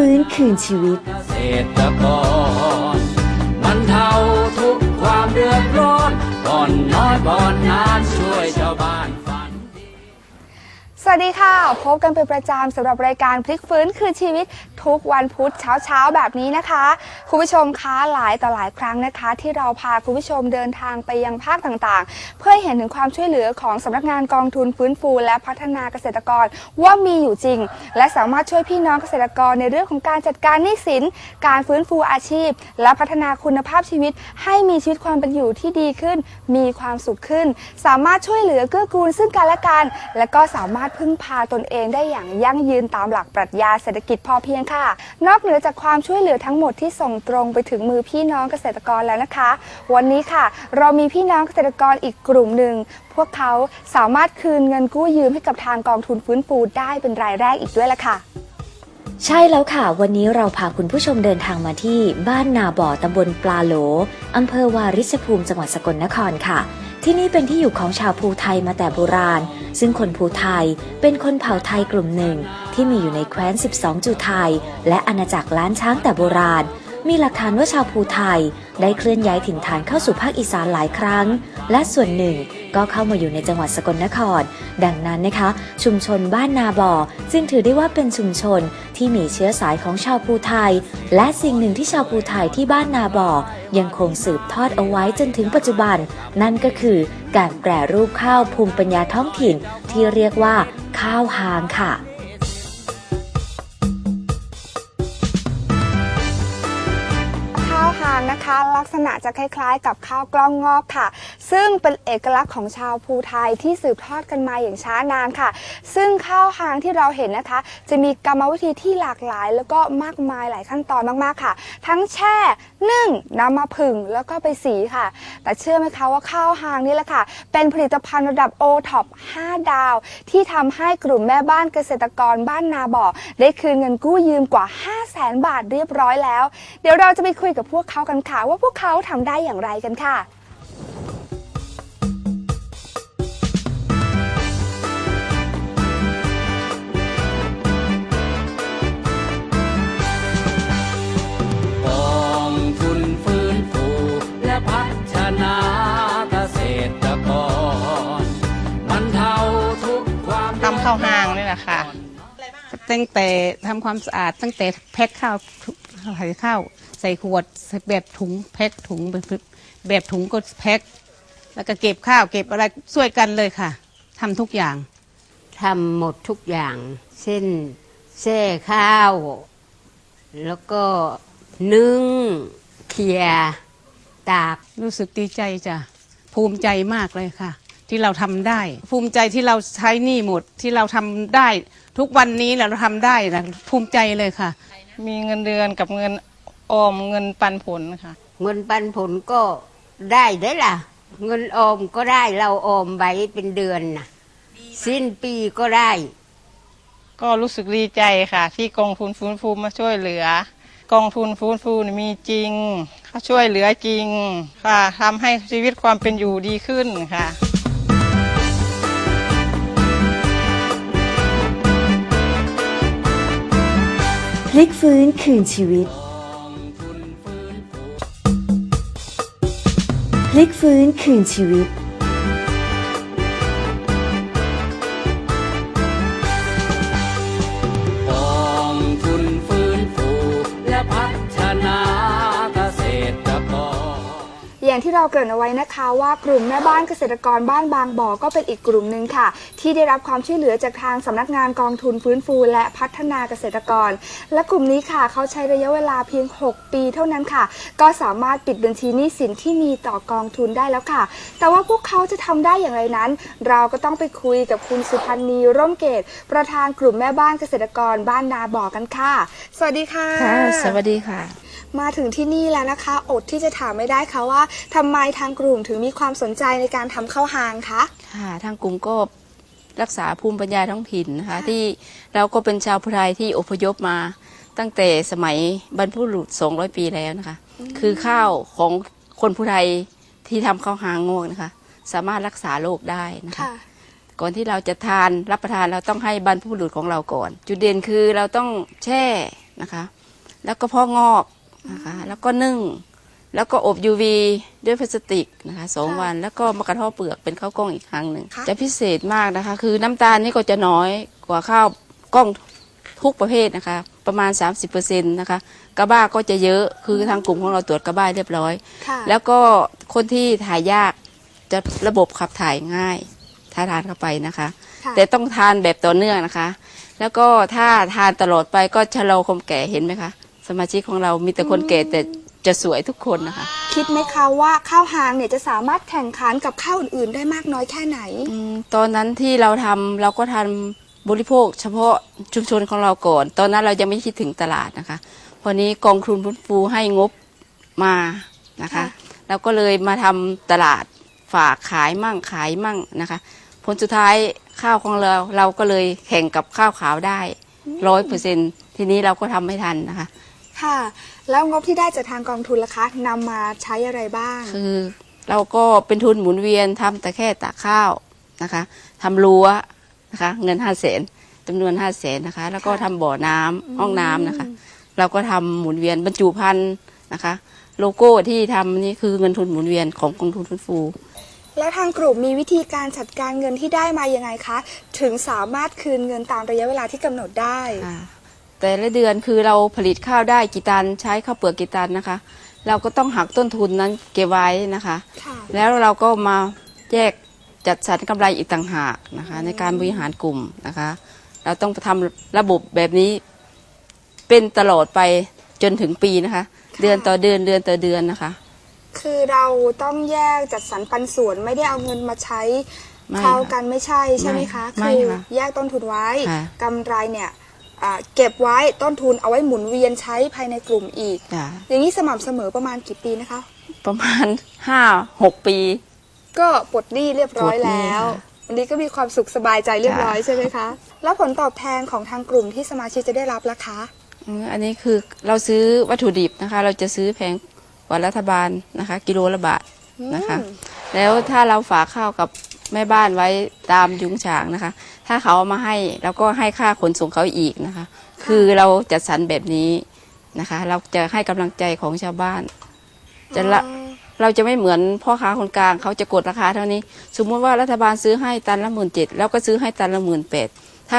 ฟื้นคืนชีวิต เกษตรกรบรรเทาทุกความเดือดร้อนก่อนน้อยก่อนนานช่วยชาวบ้านฝัน สวัสดีค่ะ พบกันเป็นประจำสำหรับรายการพลิกฟื้นคืนชีวิต ทุกวันพุธเช้าๆแบบนี้นะคะคุณผู้ชมคะหลายต่อหลายครั้งนะคะ ที่เราพาคุณผู้ชมเดินทางไปยังภาคต่างๆ เพื่อเห็นถึงความช่วยเหลือของสำนักงานกองทุนฟื้นฟู และพัฒนาเกษตรกรว่ามีอยู่จริง และสามารถช่วยพี่น้องเกษตรกรในเรื่องของการจัดการหนี้สิน การฟื้นฟูอาชีพ และพัฒนาคุณภาพชีวิต ให้มีชีวิตความเป็นอยู่ที่ดีขึ้น มีความสุขขึ้น สามารถช่วยเหลือเกื้อกูลซึ่งกันและกันและก็สามารถพึ่งพาตนเองได้อย่างยั่งยืนตามหลักปรัชญาเศรษฐกิจพอเพียงค่ะนอกเหนือจากความช่วยเหลือทั้งหมดที่ส่งตรงไปถึงมือพี่น้องเกษตรกรแล้วนะคะ วันนี้ค่ะ เรามีพี่น้องเกษตรกรอีกกลุ่มหนึ่ง พวกเขาสามารถคืนเงินกู้ยืมให้กับทางกองทุนฟื้นฟูได้เป็นรายแรกอีกด้วยละค่ะใช่แล้วค่ะ วันนี้เราพาคุณผู้ชมเดินทางมาที่บ้านนาบ่อตำบลปลาโหลอำเภอวาริชภูมิจังหวัดสกลนครค่ะ ที่นี่เป็นที่อยู่ของชาวภูไทยมาแต่โบราณ ซึ่งคนภูไทยเป็นคนเผ่าไทยกลุ่มหนึ่ง ที่มีอยู่ในแคว้น 12 จุไทย และอาณาจักรล้านช้างแต่โบราณ มีหลักฐานว่าชาวภูไทย ได้เคลื่อนย้ายถิ่นฐานเข้าสู่ภาคอีสานหลายครั้ง และส่วนหนึ่งก็เข้ามาอยู่ในจังหวัดสกลนคร ดังนั้นนะคะ ชุมชนบ้านนาบ่อจึงถือได้ว่าเป็นชุมชนที่มีเชื้อสายของชาวภูไทย และสิ่งหนึ่งที่ชาวภูไทยที่บ้านนาบ่อยังคงสืบทอดเอาไว้จนถึงปัจจุบัน นั่นก็คือการแปรรูปข้าวภูมิปัญญาท้องถิ่นที่เรียกว่าข้าวหางค่ะ นะคะ ลักษณะจะคล้ายๆ กับข้าวกล้องงอกค่ะ ซึ่งเป็นเอกลักษณ์ของชาวภูไทยที่สืบทอดกันมาอย่างช้านานค่ะ ซึ่งข้าวหางที่เราเห็นนะคะ จะมีกรรมวิธีที่หลากหลาย แล้วก็มากมายหลายขั้นตอนมากๆค่ะ ทั้งแช่ นึ่งนำมาผึ่งแล้วก็ไปสีค่ะ แต่เชื่อไหมคะว่าข้าวหางนี่แหละค่ะ เป็นผลิตภัณฑ์ระดับโอท็อป5ดาว ที่ทำให้กลุ่มแม่บ้านเกษตรกรบ้านนาบ่อได้คืนเงินกู้ยืมกว่า 5 0 0แสนบาทเรียบร้อยแล้ว เดี๋ยวเราจะไปคุยกับพวกเขากันค่ะ ว่าพวกเขาทำได้อย่างไรกันค่ะ ตั้งแต่ทำความสะอาด ตั้งแต่แพ็คข้าวใส่ข้าวใส่ขวดใส่แบบถุงแพ็คถุงแบบแบบถุงก็แพ็คแล้วก็เก็บข้าวเก็บอะไรช่วยกันเลยค่ะทำทุกอย่างทำหมดทุกอย่างเช่นแช่ข้าว แล้วก็นึ่งเคียร์ตากรู้สึกดีใจจ้ะภูมิใจมากเลยค่ะ ที่เราทำได้ ภูมิใจที่เราใช้หนี่หมดที่เราทำได้ ทุกวันนี้เราทำได้นะภูมิใจเลยค่ะ มีเงินเดือนกับเงินออมเงินปันผลค่ะ เงินปันผลก็ได้ได้ล่ะ เงินออมก็ได้เราออมไว้เป็นเดือนนะสิ้นปีก็ได้ ก็รู้สึกดีใจค่ะ ที่กองทุนฟื้นฟูมาช่วยเหลือ กองทุนฟื้นฟูนี่มีจริงเขาช่วยเหลือจริงค่ะทำให้ชีวิตความเป็นอยู่ดีขึ้นค่ะ พลิกฟื้นคืนชีวิต พลิกฟื้นคืนชีวิต อย่างที่เราเกริ่นเอาไว้นะคะว่ากลุ่มแม่บ้านเกษตรกรบ้านบางบ่อก็เป็นอีกกลุ่มหนึ่งค่ะ ที่ได้รับความช่วยเหลือจากทางสำนักงานกองทุนฟื้นฟู และพัฒนาเกษตรกร และกลุ่มนี้ค่ะเขาใช้ระยะเวลาเพียง 6 ปีเท่านั้นค่ะ ก็สามารถปิดบัญชีหนี้สินที่มีต่อกองทุนได้แล้วค่ะ แต่ว่าพวกเขาจะทำได้อย่างไรนั้น เราก็ต้องไปคุยกับคุณสุพันธ์นีร่มเกตประธานกลุ่มแม่บ้านเกษตรกรบ้านนาบ่อกันค่ะ สวัสดีค่ะ สวัสดีค่ะ มาถึงที่นี่แล้วนะคะ อดที่จะถามไม่ได้ค่ะว่าทำไมทางกลุ่มถึงมีความสนใจในการทำข้าวหางคะ ค่ะทางกลุ่มก็รักษาภูมิปัญญาท้องถิ่นนะคะที่เราก็เป็นชาวพุทธไทยที่อพยพมา ตั้งแต่สมัยบรรพบุรุษ200 ปีแล้วนะคะ คือข้าวของคนพุทธไทยที่ทำข้าวหางงวกนะคะ สามารถรักษาโรคได้นะคะค่ะก่อนที่เราจะทานรับประทานเราต้องให้บรรพบุรุษของเราก่อน จุดเด่นคือเราต้องแช่นะคะ แล้วก็เพาะงอก นะคะ แล้วก็นึ่ง แล้วก็อบ UV ด้วยพลาสติกนะคะสองค่ะวันแล้วก็มากระเทาะเปลือกเป็นข้าวกล้องอีกครั้งหนึ่งค่ะ จะพิเศษมากนะคะ คือน้ำตาลนี่ก็จะน้อยกว่าข้าวกล้องทุกประเภทนะคะ ประมาณ 30%นะคะกระบ้าก็จะเยอะคือทางกลุ่มของเราตรวจกระบ้าเรียบร้อย ค่ะแล้วก็คนที่ถ่ายยากจะระบบขับถ่ายง่ายถ้าทานเข้าไปนะคะ ค่ะแต่ต้องทานแบบต่อเนื่องนะคะ แล้วก็ถ้าทานตลอดไปก็ชะลอความแก่เห็นไหมคะ สมาชิกของเรามีแต่คนแก่แต่จะสวยทุกคนนะคะ คิดไหมคะว่าข้าวหางเนี่ยจะสามารถแข่งขันกับข้าวอื่นๆ ได้มากน้อยแค่ไหน อืมตอนนั้นที่เราทำเราก็ทำบริโภค เฉพาะชุมชนของเราก่อน ตอนนั้นเรายังไม่คิดถึงตลาดนะคะพอนี้กองทุนฟื้นฟูให้งบมานะคะ ค่ะ เราก็เลยมาทำตลาดฝากขายมั่งขายมั่งนะคะ ผลสุดท้ายข้าวของเราเราก็เลยแข่งกับข้าวขาวได้ร้อยเปอร์เซ็นทีนี้เราก็ทำไม่ทันนะคะ ค่ะ แล้วงบที่ได้จากทางกองทุนล่ะคะนำมาใช้อะไรบ้าง คือเราก็เป็นทุนหมุนเวียนทำแต่แค่ตากข้าวนะคะทำรั้วนะคะ เงินห้าแสนจำนวนห้าแสนนะคะ แล้วก็ทำบ่อน้ำห้องน้ำนะคะ เราก็ทำหมุนเวียนบรรจุภัณฑ์นะคะ โลโก้ที่ทำนี่คือเงินทุนหมุนเวียนของกองทุนฟื้นฟู แล้วทางกลุ่มมีวิธีการจัดการเงินที่ได้มายังไงคะ ถึงสามารถคืนเงินตามระยะเวลาที่กำหนดได้ค่ะ แต่ละเดือนคือเราผลิตข้าวได้กี่ตันใช้ข้าวเปลือกกี่ตันนะคะ เราก็ต้องหักต้นทุนนั้นเก็บไว้นะคะค่ะแล้วเราก็มาแยกจัดสรรกำไรอีกต่างหากนะคะ ในการบริหารกลุ่มนะคะ เราต้องทำระบบแบบนี้ เป็นตลอดไปจนถึงปีนะคะ เดือนต่อเดือนเดือนต่อเดือนนะคะ คือเราต้องแยกจัดสรรปันส่วนไม่ได้เอาเงินมาใช้ไม่เข้าค่ะกันไม่ใช่ใช่ไหมคะไม่คือค่ะแยกต้นทุนไว้ค่ะกำไรเนี่ยอ่า เก็บไว้ต้นทุนเอาไว้หมุนเวียนใช้ภายในกลุ่มอีก จ้ะอย่างนี้สม่ำเสมอประมาณกี่ปีนะคะ ประมาณห้าหกปี ก็ปลดหนี้เรียบร้อยปลดหนี้แล้วค่ะวันนี้ก็มีความสุขสบายใจเรียบร้อยจ้ะ ใช่ไหมคะ แล้วผลตอบแทนของทางกลุ่มที่สมาชิกจะได้รับล่ะคะ อืมอันนี้คือเราซื้อวัตถุดิบนะคะ เราจะซื้อแพงกว่ารัฐบาลนะคะ กิโลละบาทนะคะอืมแล้วถ้าเราฝากข้าวกับ แม่บ้านไว้ตามยุงฉางนะคะ ถ้าเขาเอามาให้เราก็ให้ค่าขนส่งเขาอีกนะคะ คือเราจัดสรรแบบนี้นะคะ เราจะให้กำลังใจของชาวบ้าน จะละอ๋อเราจะไม่เหมือนพ่อค้าคนกลางเขาจะกดราคาเท่านี้ สมมุติว่ารัฐบาลซื้อให้ตันละหมื่นเจ็ดแล้วก็ซื้อให้ตันละหมื่นแปดถ้า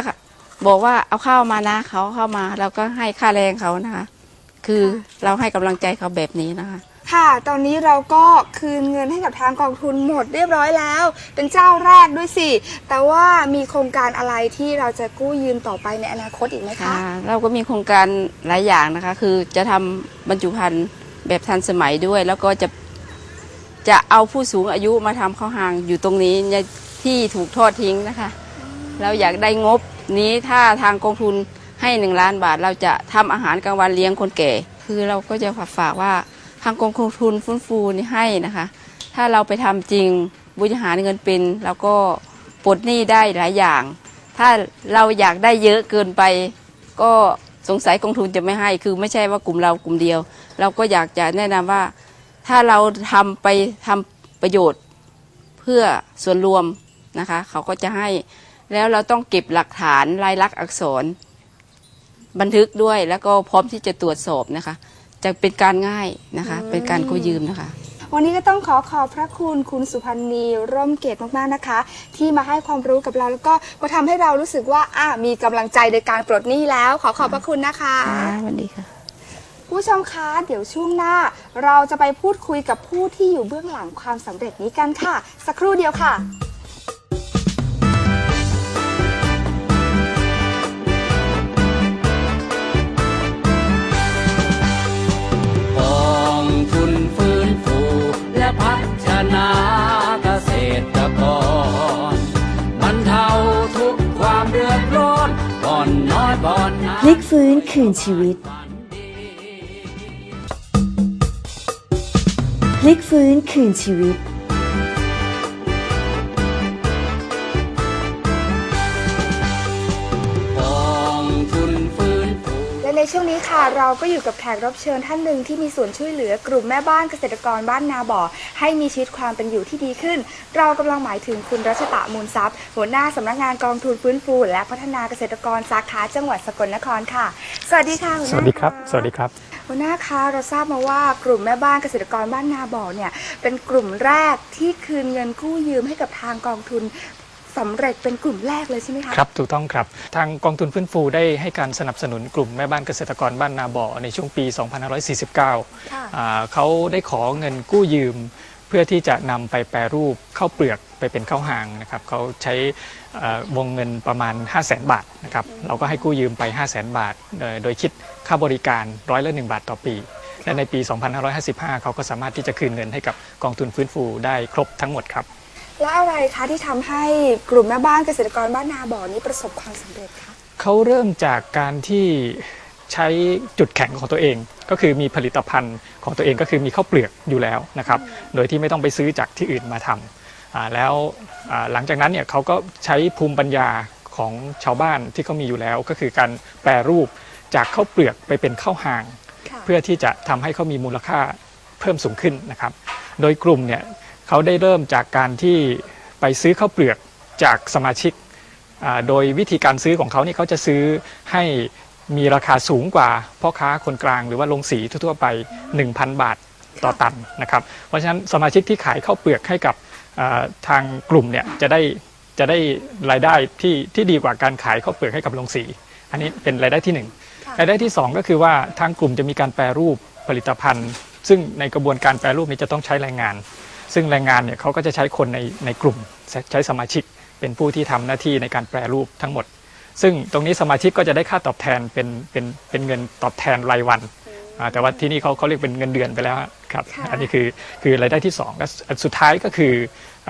บอกว่าเอาข้าวมานะเขาเข้ามาเราก็ให้ค่าแรงเขานะคะ คือเราให้กำลังใจเขาแบบนี้นะคะ ค่ะ ตอนนี้เราก็คืนเงินให้กับทางกองทุนหมดเรียบร้อยแล้ว เป็นเจ้าแรกด้วยสิ แต่ว่ามีโครงการอะไรที่เราจะกู้ยืมต่อไปในอนาคตอีกไหมคะค่ะเราก็มีโครงการหลายอย่างนะคะ คือจะทำบรรจุภัณฑ์แบบทันสมัยด้วย แล้วก็จะจะเอาผู้สูงอายุมาทำข้าวหางอยู่ตรงนี้ที่ถูกทอดทิ้งนะคะ เราอยากได้งบนี้ถ้าทางกองทุนให้หนึ่งล้านบาท เราจะทำอาหารกลางวันเลี้ยงคนแก่ คือเราก็จะฝากว่า ทางกองทุนฟื้นฟูนี่ให้นะคะ ถ้าเราไปทำจริงบริหารเงินเป็นเราก็ปลดหนี้ได้หลายอย่าง ถ้าเราอยากได้เยอะเกินไป ก็สงสัยกองทุนจะไม่ให้ คือไม่ใช่ว่ากลุ่มเรากลุ่มเดียว เราก็อยากจะแนะนำว่า ถ้าเราทำไปทำประโยชน์เพื่อส่วนรวมนะคะ เขาก็จะให้แล้วเราต้องเก็บหลักฐานลายลักษณ์อักษร บันทึกด้วยแล้วก็พร้อมที่จะตรวจสอบนะคะ จะเป็นการง่ายนะคะ เป็นการกู้ยืมนะคะ วันนี้ก็ต้องขอขอบพระคุณคุณสุพันธ์นีร่มเกตมากๆนะคะ ที่มาให้ความรู้กับเราแล้วก็มาทำให้เรารู้สึกว่าอะมีกำลังใจในการปลดหนี้แล้ว ขอขอบพระคุณนะคะ ค่ะสวัสดีค่ะ ผู้ชมคะเดี๋ยวช่วงหน้า เราจะไปพูดคุยกับผู้ที่อยู่เบื้องหลังความสำเร็จนี้กันค่ะ สักครู่เดียวค่ะ คืนชีวิต พลิกฟื้นคืนชีวิต ช่วงนี้ค่ะเราก็อยู่กับแขกรับเชิญท่านหนึ่งที่มีส่วนช่วยเหลือกลุ่มแม่บ้านเกษตรกรบ้านนาบ่อ ให้มีชีวิตความเป็นอยู่ที่ดีขึ้น เรากำลังหมายถึงคุณรัชตะมูลทรัพย์ หัวหน้าสำนักงานกองทุนฟื้นฟู และพัฒนาเกษตรกรสาขาจังหวัดสกลนครค่ะ สวัสดีค่ะหัวหสน้าวัสดีครับะสวัสดีครับหัวหน้าคะเราทราบมาว่ากลุ่มแม่บ้านเกษตรกรบ้านนาบ่อเนี่ยเป็นกลุ่มแรกที่คืนเงินกู้ยืมให้กับทางกองทุน สำเร็จเป็นกลุ่มแรกเลยใช่ไหมคะ ครับ ถูกต้องครับ ทางกองทุนฟื้นฟูได้ให้การสนับสนุนกลุ่มแม่บ้านเกษตรกรบ้านนาบ่อในช่วงปี 2549ค่ะอ่าเขาได้ขอเงินกู้ยืม เพื่อที่จะนำไปแปรรูปข้าวเปลือกไปเป็นข้าวหางนะครับเขาใช้เอ่อวงเงินประมาณ 5 0 0แสนบาทนะครับเราก็ให้กู้ยืมไป 5 0 0แสนบาทโดยโดยคิดค่าบริการร้อยละ 1 บาทต่อปีและในปี 2555 เขาก็สามารถที่จะคืนเงินให้กับกองทุนฟื้นฟูได้ครบทั้งหมดครับ แล้วอะไรคะที่ทำให้กลุ่มแม่บ้านเกษตรกรบ้านนาบ่อนี้ประสบความสำเร็จคะเขาเริ่มจากการที่ใช้จุดแข็งของตัวเอง ก็คือมีผลิตภัณฑ์ของตัวเองก็คือมีข้าวเปลือกอยู่แล้วนะครับ โดยที่ไม่ต้องไปซื้อจากที่อื่นมาทำอ่าแล้วอ่าหลังจากนั้นเนี่ยเขาก็ใช้ภูมิปัญญาของชาวบ้านที่เขามีอยู่แล้ว ก็คือการแปรรูปจากข้าวเปลือกไปเป็นข้าวหาง ค่ะ เพื่อที่จะทำให้เขามีมูลค่าเพิ่มสูงขึ้นนะครับ โดยกลุ่มเนี่ย เขาได้เริ่มจากการที่ไปซื้อข้าวเปลือกจากสมาชิกอ่าโดยวิธีการซื้อของเขาเนี่ยเขาจะซื้อให้มีราคาสูงกว่าพ่อค้าคนกลางหรือว่าลงสีทั่วๆไป 1,000 บาทต่อตันนะครับ เพราะฉะนั้นสมาชิกที่ขายข้าวเปลือกให้กับอ่าทางกลุ่มเนี่ยจะได้จะได้รายได้ที่ที่ดีกว่าการขายข้าวเปลือกให้กับลงสี อันนี้เป็นรายได้ที่หนึ่งค่ะรายได้ที่ 2 ก็คือว่าทางกลุ่มจะมีการแปรรูปผลิตภัณฑ์ ซึ่งในกระบวนการแปรรูปนี้จะต้องใช้แรงงาน ซึ่งแรงงานเนี่ยเขาก็จะใช้คนในในกลุ่มใช้ใช้สมาชิกเป็นผู้ที่ทำหน้าที่ในการแปรรูปทั้งหมด ซึ่งตรงนี้สมาชิกก็จะได้ค่าตอบแทนเป็นเป็นเป็นเงินตอบแทนรายวันอ่าแต่ว่าที่นี่เขาเขาเรียกเป็นเงินเดือนไปแล้วครับค่ะอันนี้คือคือรายได้ที่สองและอันสุดท้ายก็คือ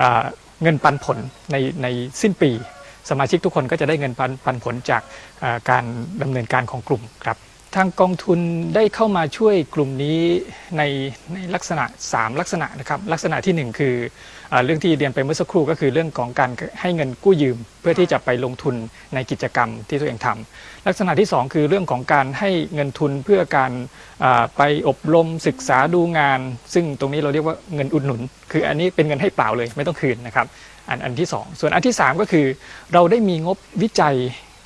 อ่าเงินปันผลในในสิ้นปี สมาชิกทุกคนก็จะได้เงินปันปันผลจากอ่าการดำเนินการของกลุ่มครับ ทางกองทุนได้เข้ามาช่วยกลุ่มนี้ในในลักษณะ 3 ลักษณะนะครับลักษณะทีหนึ่1 คืออเรื่องที่เรียนไปเมื่อสักครู่ก็คือเรื่องของการให้เงินกู้ยืม เพื่อที่จะไปลงทุนในกิจกรรมที่ตัวเองทำลักษณะที่ 2 คือเรื่องของการให้เงินทุนเพื่อการไปอบรมศึกษาดูงาน ซึ่งตรงนี้เราเรียกว่าเงินอุดหนุน คืออันนี้เป็นเงินให้เปล่าเลยไม่ต้องคืนนะครับอันอันที่ 2 ส่วนอันที่ 3 ก็คือ เราได้มีงบวิจัย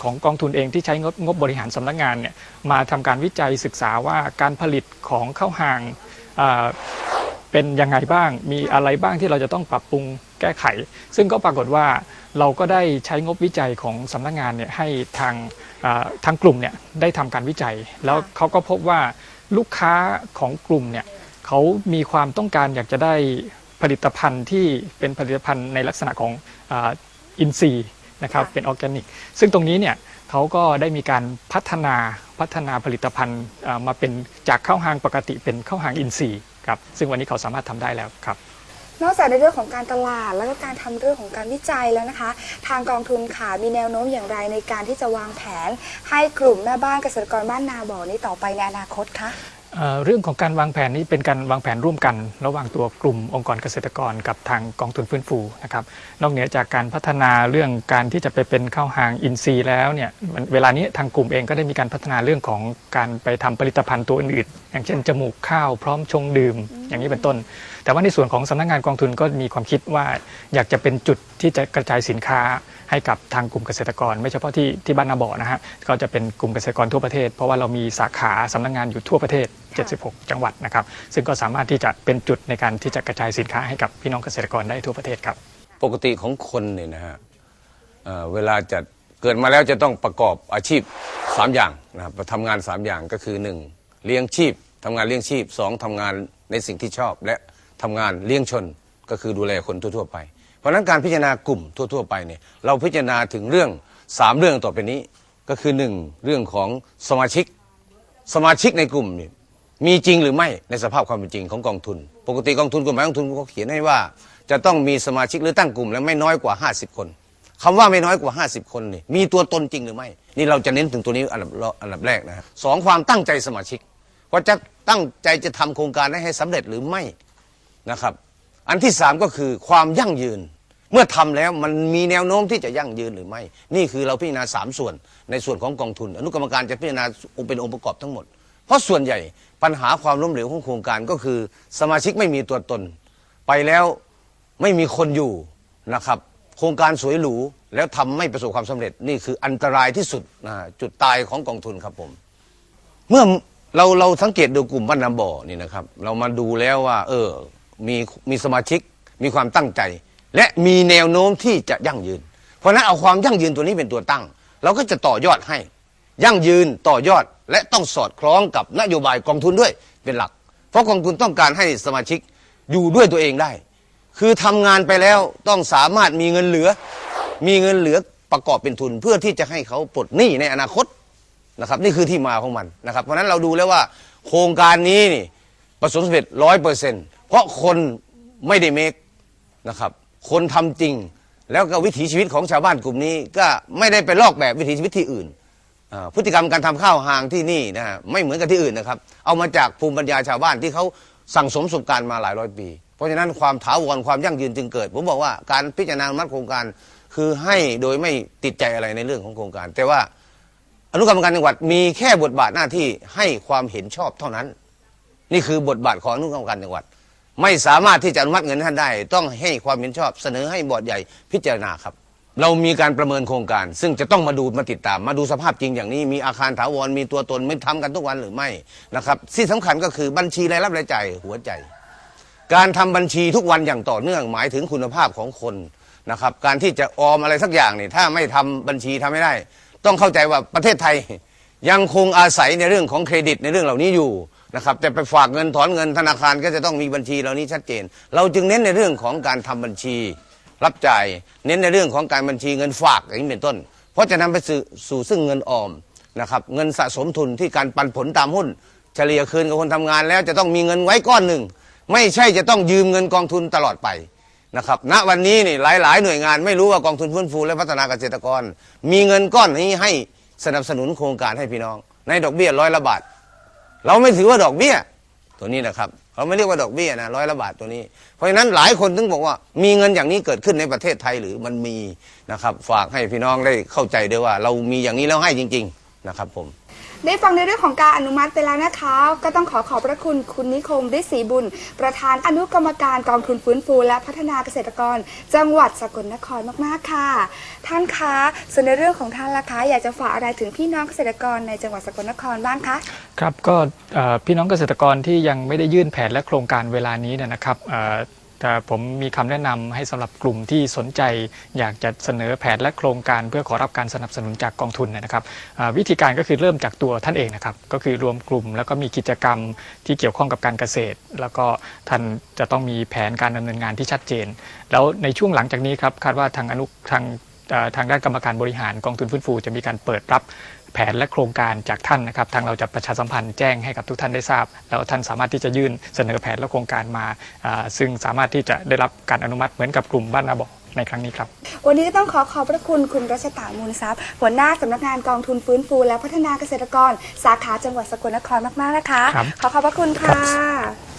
ของกองทุนเองที่ใช้งบงบบริหารสำนักงานเนี่ยมาทำการวิจัยศึกษาว่าการผลิตของข้าวหางอ่าเป็นยังไงบ้าง มีอะไรบ้างที่เราจะต้องปรับปรุงแก้ไข ซึ่งก็ปรากฏว่าเราก็ได้ใช้งบวิจัยของสำนักงานเนี่ยให้ทางอ่าทางกลุ่มเนี่ยได้ทำการวิจัย แล้วเขาก็พบว่าลูกค้าของกลุ่มเนี่ยเขามีความต้องการอยากจะได้ผลิตภัณฑ์ที่เป็นผลิตภัณฑ์ในลักษณะของอาอินทรีย์ นะครับค่ะเป็นออร์แกนิก ซึ่งตรงนี้เนี่ยเขาก็ได้มีการพัฒนาพัฒนาผลิตภัณฑ์อ่ามาเป็นจากข้าวหางปกติเป็นข้าวหางอินทรีย์ครับซึ่งวันนี้เขาสามารถทำได้แล้วครับนอกจากในเรื่องของการตลาดแล้วก็การทำเรื่องของการวิจัยแล้วนะคะ ทางกองทุนค่ะมีแนวโน้มอย่างไรในการที่จะวางแผน ให้กลุ่มแม่บ้านเกษตรกรบ้านนาบ่อนี้ต่อไปในอนาคตคะ เรื่องของการวางแผนนี้เป็นการวางแผนร่วมกัน ระหว่างตัวกลุ่มองค์กรเกษตรกรกับทางกองทุนฟื้นฟูนะครับนอกเหนือจากการพัฒนาเรื่องการที่จะไปเป็นข้าวหางอินทรีย์แล้วเนี่ยเวลานี้ทางกลุ่มเองก็ได้มีการพัฒนาเรื่องของการไปทำผลิตภัณฑ์ตัวอื่นๆอย่างเช่นจมูกข้าวพร้อมชงดื่ม อย่างนี้เป็นต้น แต่ว่าในส่วนของสำนักงานกองทุนก็มีความคิดว่าอยากจะเป็นจุดที่จะกระจายสินค้าให้กับทางกลุ่มเกษตรกร ไม่เฉพาะที่ที่บ้านนาบ่อนะฮะก็จะเป็นกลุ่มเกษตรกรทั่วประเทศ เพราะว่าเรามีสาขาสำนักงานอยู่ทั่วประเทศ 76 จังหวัดนะครับซึ่งก็สามารถที่จะเป็นจุดในการที่จะกระจายสินค้าให้กับพี่น้องเกษตรกรได้ทั่วประเทศครับ ปกติของคนเนี่ยนะฮะเเวลาจะเกิดมาแล้วจะต้องประกอบอาชีพ 3 อย่างนะครับทำงาน 3 อย่างก็คือ 1. เลี้ยงชีพทำงานเลี้ยงชีพ 2. ทำงาน ในสิ่งที่ชอบและทำงานเลี้ยงชนก็คือดูแลคนทั่วๆไป เพราะนั้นการพิจารณากลุ่มทั่ว ๆ ไปเนี่ยเราพิจารณาถึงเรื่อง 3 เรื่องต่อไปนี้ก็คือ 1. เรื่องของสมาชิกสมาชิกในกลุ่มเนี่ยมีจริงหรือไม่ในสภาพความเป็นจริงของกองทุน ปกติกองทุนกฎหมายกองทุนเขาเขียนให้ว่า จะต้องมีสมาชิกหรือตั้งกลุ่มแล้วไม่น้อยกว่า 50 คนคำว่าไม่น้อยกว่า 50 คนนี่มีตัวตนจริงหรือไม่ นี่เราจะเน้นถึงตัวนี้อันดับอันดับแรกนะสองความตั้งใจสมาชิก ว่าจะตั้งใจจะทำโครงการนั้นให้สำเร็จหรือไม่นะครับ อันที่สามก็คือความยั่งยืน เมื่อทำแล้วมันมีแนวโน้มที่จะยั่งยืนหรือไม่ นี่คือเราพิจารณาสามส่วน ในส่วนของกองทุน อนุกรรมการจะพิจารณาเป็นองค์ประกอบทั้งหมด เพราะส่วนใหญ่ปัญหาความล้มเหลวของโครงการก็คือ สมาชิกไม่มีตัวตน ไปแล้วไม่มีคนอยู่นะครับ โครงการสวยหรูแล้วทำไม่ประสบความสำเร็จนี่คืออันตรายที่สุดนะจุดตายของกองทุนครับผม เมื่อ เราเราสังเกตดูกลุ่มบ้านน้ำบ่อนี่นะครับ เรามาดูแล้วว่า เออ มีมีสมาชิกมีความตั้งใจ และมีแนวโน้มที่จะยั่งยืน เพราะฉะนั้นเอาความยั่งยืนตัวนี้เป็นตัวตั้ง เราก็จะต่อยอดให้ ยั่งยืนต่อยอดและต้องสอดคล้องกับนโยบายกองทุนด้วยเป็นหลัก เพราะกองทุนต้องการให้สมาชิกอยู่ด้วยตัวเองได้ คือทำงานไปแล้วต้องสามารถมีเงินเหลือ มีเงินเหลือประกอบเป็นทุนเพื่อที่จะให้เขาปลดหนี้ในอนาคต นะครับนี่คือที่มาของมันนะครับ เพราะนั้นเราดูแล้วว่า โครงการนี้นี่ประสบความสำเร็จร้อยเปอร์เซ็นต์เพราะคนไม่ได้เมคนะครับคนทำจริง แล้วก็วิถีชีวิตของชาวบ้านกลุ่มนี้ ก็ไม่ได้ไปลอกแบบวิถีชีวิตที่อื่น พฤติกรรมการทำข้าวหางที่นี่นะฮะไม่เหมือนกับที่อื่นนะครับ เอามาจากภูมิปัญญาชาวบ้านที่เขาสั่งสมประสบการณ์มาหลายร้อยปี เพราะฉะนั้นความถาวรความยั่งยืนจึงเกิด ผมบอกว่าการพิจารณามัติโครงการคือให้โดยไม่ติดใจอะไรในเรื่องของโครงการ แต่ว่า อนุกรรมการจังหวัดมีแค่บทบาทหน้าที่ให้ความเห็นชอบเท่านั้น นี่คือบทบาทของอนุกรรมการจังหวัด ไม่สามารถที่จะอนุมัติเงินท่านได้ ต้องให้ความเห็นชอบเสนอให้บอร์ดใหญ่พิจารณาครับ เรามีการประเมินโครงการ ซึ่งจะต้องมาดูมาติดตาม มาดูสภาพจริงอย่างนี้มีอาคารถาวรมีตัวตนไม่ทำกันทุกวันหรือไม่นะครับที่สำคัญก็คือบัญชีรายรับรายจ่ายหัวใจ การทำบัญชีทุกวันอย่างต่อเนื่องหมายถึงคุณภาพของคนนะครับการที่จะออมอะไรสักอย่างเนี่ยถ้าไม่ทำบัญชีทำไม่ได้ ต้องเข้าใจว่าประเทศไทยยังคงอาศัยในเรื่องของเครดิตในเรื่องเหล่านี้อยู่นะครับแต่ไปฝากเงินถอนเงินธนาคารก็จะต้องมีบัญชีเหล่านี้ชัดเจน เราจึงเน้นในเรื่องของการทำบัญชี รับจ่ายเน้นในเรื่องของการบัญชีเงินฝากอย่างนี้เป็นต้น เพราะจะนำไปสู่สู่ซึ่งเงินออมนะครับเงินสะสมทุนที่การปันผลตามหุ้น เฉลี่ยคืนกับคนทำงานแล้วจะต้องมีเงินไว้ก้อนหนึ่ง ไม่ใช่จะต้องยืมเงินกองทุนตลอดไป นะครับณวันนี้นี่หลาย ๆ หน่วยงานไม่รู้ว่ากองทุนฟื้นฟูและพัฒนาเกษตรกร มีเงินก้อนนี้ให้สนับสนุนโครงการให้พี่น้อง ในดอกเบี้ยร้อยละบาท เราไม่ถือว่าดอกเบี้ยตัวนี้นะครับเราไม่เรียกว่าดอกเบี้ยนะร้อยละบาทตัวนี้ เพราะฉะนั้นหลายคนถึงบอกว่า มีเงินอย่างนี้เกิดขึ้นในประเทศไทยหรือมันมีนะครับ ฝากให้พี่น้องได้เข้าใจด้วยว่า เรามีอย่างนี้แล้วให้จริง ๆ นะครับผม ได้ฟังในเรื่องของการอนุมัติไปแล้วนะคะ ก็ต้องขอขอบพระคุณคุณนิคมฤทธิ์ศรีบุญ ประธานอนุกรรมการกองทุนฟื้นฟู และพัฒนาเกษตรกร จังหวัดสกลนครมากๆค่ะ ท่านคะส่วนในเรื่องของท่านล่ะคะอยากจะฝากอะไรถึงพี่น้องเกษตรกรในจังหวัดสกลนครบ้างคะครับก็เอ่อพี่น้องเกษตรกรที่ยังไม่ได้ยื่นแผนและโครงการเวลานี้เนยนะครับเอ่อ แต่ผมมีคำแนะนำให้สำหรับกลุ่มที่สนใจ อยากจะเสนอแผนและโครงการ เพื่อขอรับการสนับสนุนจากกองทุนนะครับวิธีการก็คือเริ่มจากตัวท่านเองนะครับ ก็คือรวมกลุ่ม แล้วก็มีกิจกรรมที่เกี่ยวข้องกับการเกษตร แล้วก็ท่านจะต้องมีแผนการดำเนินงานที่ชัดเจน แล้วในช่วงหลังจากนี้ครับคาดว่าทางอนุทาง ทางด้านกรรมการบริหารกองทุนฟื้นฟู จะมีการเปิดรับแผนและโครงการจากท่านนะครับ ทางเราจะประชาสัมพันธ์แจ้งให้กับทุกท่านได้ทราบ แล้วท่านสามารถที่จะยื่นเสนอแผนและโครงการมาอ่าซึ่งสามารถที่จะได้รับการอนุมัติเหมือนกับกลุ่มบ้านนาบอกในครั้งนี้ครับ วันนี้ก็ต้องขอขอบพระคุณคุณรัชตามูลทรัพย์ หัวหน้าสำนักงานกองทุนฟื้นฟู และพัฒนาเกษตรกร สาขาจังหวัดสกลนครมากๆนะคะครับขอขอบพระคุณค่ะ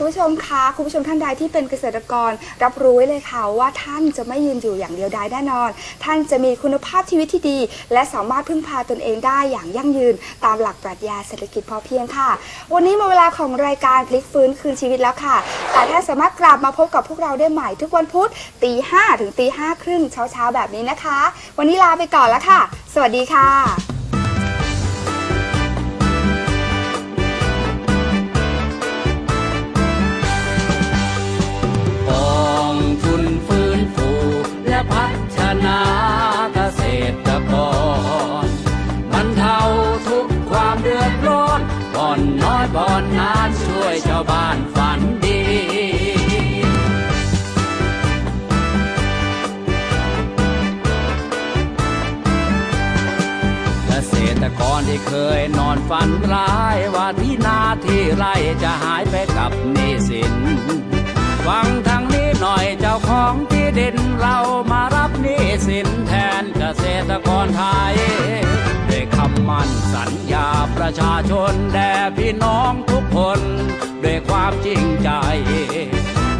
คุณผู้ชมคะคุณผู้ชมท่านใดที่เป็นเกษตรกร รับรู้ไว้เลยค่ะว่าท่านจะไม่ยืนอยู่อย่างเดียวดายแน่นอน ท่านจะมีคุณภาพชีวิตที่ดี และสามารถพึ่งพาตนเองได้อย่างยั่งยืน ตามหลักปรัชญาเศรษฐกิจพอเพียงค่ะ วันนี้หมดเวลาของรายการพลิกฟื้นคืนชีวิตแล้วค่ะ แต่ท่านสามารถกลับมาพบกับพวกเราได้ใหม่ทุกวันพุธตีห้าถึงตีห้าครึ่งเช้าๆแบบนี้นะคะ วันนี้ลาไปก่อนแล้วค่ะ สวัสดีค่ะ ช่วยชาวบ้านฝันดีเกษตรกรที่เคยนอนฝันร้ายว่าที่นาที่ไร่จะหายไปกับนิสิน ฟังทางนี้หน่อยเจ้าของที่ดินเรามารับนี้สินแทนเกษตรกรไทยด้วยคำมั่นสัญญาประชาชนแด่พี่น้องทุกคนด้วยความจริงใจ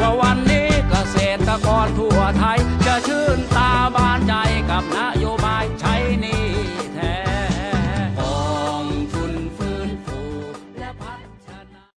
ว่าวันนี้เกษตรกรทั่วไทย จะชื่นตาบานใจกับนโยบายใช้นี้